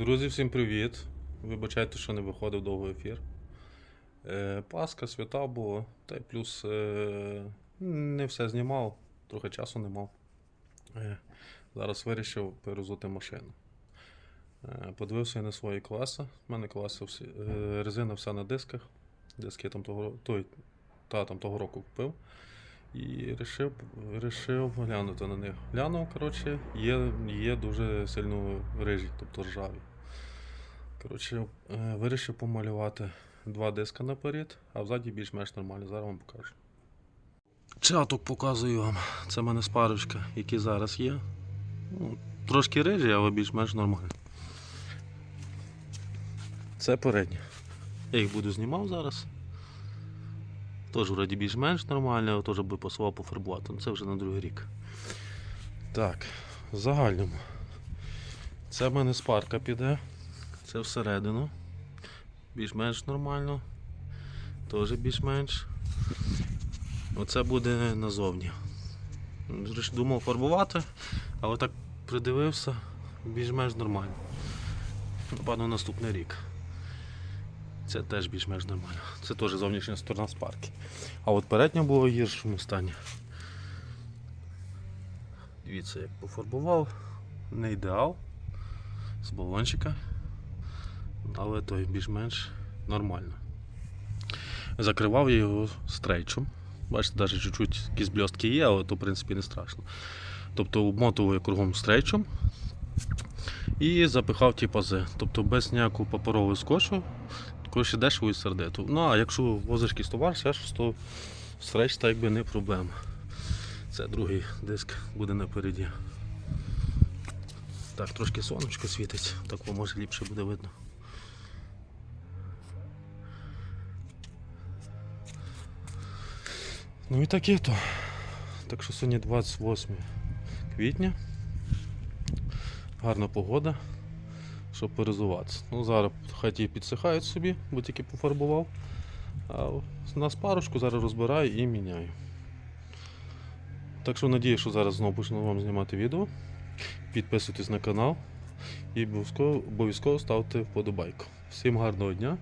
Друзі, всім привіт! Вибачайте, що не виходив довго ефір. Е, Паска, свята було, та й плюс е, не все знімав, трохи часу не мав. Е, зараз вирішив перезути машину. Е, подивився я на свої класи. У мене класи всі, е, резина вся на дисках. Диски я там того, той, та, там того року купив. І рішив, рішив глянути на них. Глянув, коротше, є, є дуже сильно рижі, тобто ржаві. Коротше, е, вирішив помалювати два диска наперед, а взаді більш-менш нормально. Зараз вам покажу. Чаток показую вам. Це в мене спарочка, які зараз є. Ну, трошки рижі, але більш-менш нормально. Це передні. Я їх буду знімав зараз. Теж вроді більш-менш нормально, але теж би посував пофарбувати. Це вже на другий рік. Так, в загальному. Це в мене спарка піде. Це всередину. Більш-менш нормально. Теж більш-менш. Оце буде назовні. Думав фарбувати, але так придивився, більш-менш нормально. Напевно, наступний рік. Це теж більш-менш нормально. Це теж зовнішня сторона спарки. А от передня була в гіршому стані. Дивіться, як пофарбував. Не ідеал з балончика. Але той більш-менш нормально. Закривав я його стрейчем. Бачите, навіть чуть-чуть якісь блістки є, але то в принципі не страшно. Тобто обмотував кругом стрейчем і запихав ті пази. Тобто без ніякого паперового скотчу, коротше дешево і сердито. Ну а якщо возиш якийсь все ж то стрейч так якби не проблема. Це другий диск буде напереді. Так, трошки сонечко світить, так може ліпше буде видно. Ну і таке то. Так що сьогодні 28 квітня. Гарна погода, щоб перезуватися. Ну, зараз хай ті підсихають собі, бо тільки пофарбував. А на спарочку зараз розбираю і міняю. Так що надію, що зараз знову почну вам знімати відео. Підписуйтесь на канал і обов'язково ставте вподобайку. Всім гарного дня